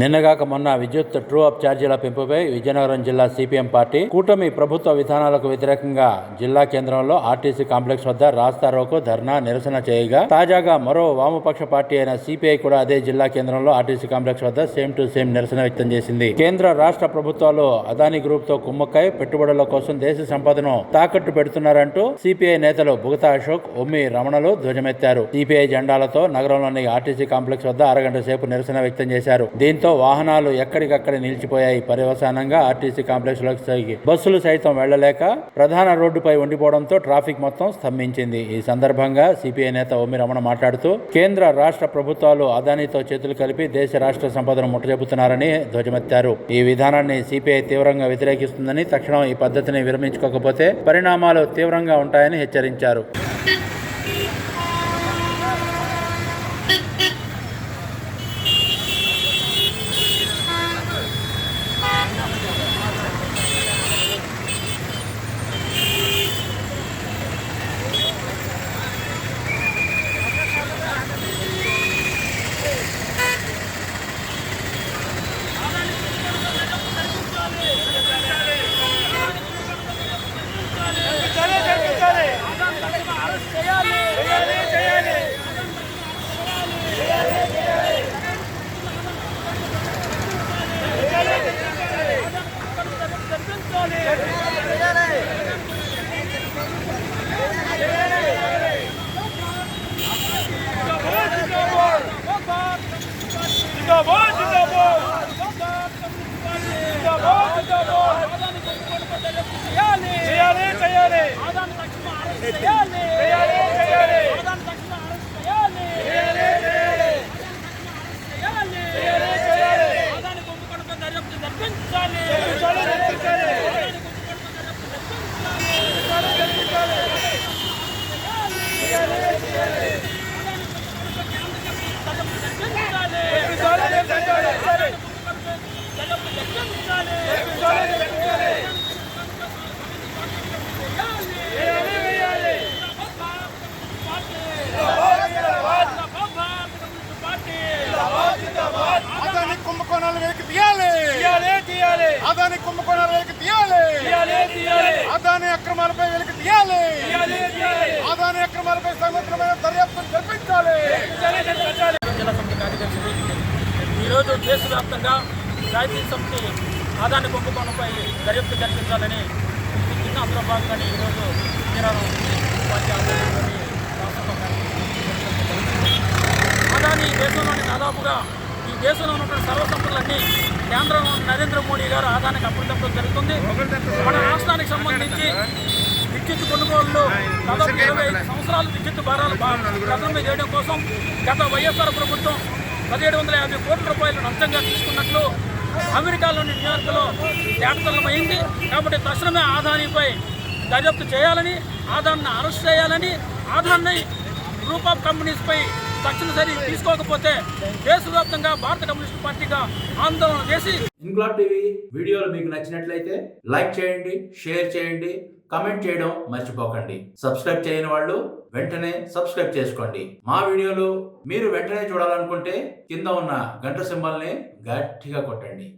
నిన్నగాక మొన్న విద్యుత్ ట్రూ అప్ ఛార్జీల పెంపుపై విజయనగరం జిల్లా సిపిఎం పార్టీ కూటమి ప్రభుత్వ విధానాలకు వ్యతిరేకంగా జిల్లా కేంద్రంలో ఆర్టీసీ కాంప్లెక్స్ వద్ద రాస్తా రోకో ధర్నా నిరసన చేయగా తాజాగా మరో వామపక్ష పార్టీ అయిన సిపిఐ కూడా అదే జిల్లా కేంద్రంలో ఆర్టీసీ కాంప్లెక్స్ వద్ద సేమ్ టు సేమ్ నిరసన వ్యక్తం చేసింది. కేంద్ర రాష్ట్ర ప్రభుత్వాలు అదానీ గ్రూప్తో కుమ్మక్కై పెట్టుబడుల కోసం దేశ సంపదను తాకట్టు పెడుతున్నారంటూ సిపిఐ నేతలు బుగతా అశోక్ ఉమ్మి రమణలు ధ్వజమెత్తారు. సిపిఐ జెండాలతో నగరంలోని ఆర్టీసీ కాంప్లెక్స్ వద్ద అరగంట సేపు నిరసన వ్యక్తం చేశారు. దీంతో వాహనాలు ఎక్కడికక్కడ నిలిచిపోయాయి. పర్యవసానంగా ఆర్టీసీ కాంప్లెక్స్లోకి సాగి బస్సులు సైతం వెళ్ళలేక ప్రధాన రోడ్డుపై ఉండిపోవడంతో ట్రాఫిక్ మొత్తం స్తంభించింది. ఈ సందర్భంగా సిపిఐ నేత ఓమి రమణ మాట్లాడుతూ కేంద్ర రాష్ట్ర ప్రభుత్వాలు అదానితో చేతులు కలిపి దేశ రాష్ట్ర సంపదను ముట్టజెపుతున్నారని ధ్వజమెత్తారు. ఈ విధానాన్ని సిపిఐ తీవ్రంగా వ్యతిరేకిస్తుందని తక్షణం ఈ పద్ధతిని విరమించుకోకపోతే పరిణామాలు తీవ్రంగా ఉంటాయని హెచ్చరించారు. అక్రమాలపై వెనక్కి తీయాలి. అదాని అక్రమాలపై సమగ్రమైన దర్యాప్తు జరిపించాలి. జిల్లా సమితి కార్యదర్శి ఈరోజు దేశవ్యాప్తంగా గాయత్రి సమితి ఆదాని కుంభకోణంపై దర్యాప్తు జరిపించాలని పిలుపునిచ్చింది అందులో భాగంగానే ఈరోజు పార్టీ ఆధ్వర్యంలోని. ఆదాని దేశంలోని దాదాపుగా ఈ దేశంలో ఉన్నటువంటి సర్వసంపదలన్నీ కేంద్రం నరేంద్ర మోడీ గారు ఆదానికి అప్పటికప్పుడు జరుగుతుంది. మన రాష్ట్రానికి సంబంధించి విద్యుత్ కొనుగోళ్ళు దాదాపు ఇరవై ఐదు సంవత్సరాలు విద్యుత్ భారాలు ప్రారంభం చేయడం కోసం గత వైఎస్ఆర్ ప్రభుత్వం పదిహేడు వందల యాభై కోట్ల రూపాయలు లంచంగా తీసుకున్నట్లు అమెరికాలోని న్యూయార్క్లో తేటతల్లమైంది కాబట్టి తక్షణమే ఆదానిపై దర్యాప్తు చేయాలని ఆదాన్ని అరెస్ట్ చేయాలని ఆదాన్ని గ్రూప్ ఆఫ్ కంపెనీస్పై తక్షణ చర్య తీసుకోకపోతే దేశవ్యాప్తంగా భారత కమ్యూనిస్ట్ పార్టీగా ఆందోళన చేసి ఇంక్లాబ్ టీవీ వీడియోలు మీకు నచ్చినట్లయితే లైక్ చేయండి షేర్ చేయండి కమెంట్ చేయడం మర్చిపోకండి. సబ్స్క్రైబ్ చేయని వాళ్ళు వెంటనే సబ్స్క్రైబ్ చేసుకోండి. మా వీడియోలు మీరు వెంటనే చూడాలనుకుంటే కింద ఉన్న గంట సింబల్ని గట్టిగా కొట్టండి.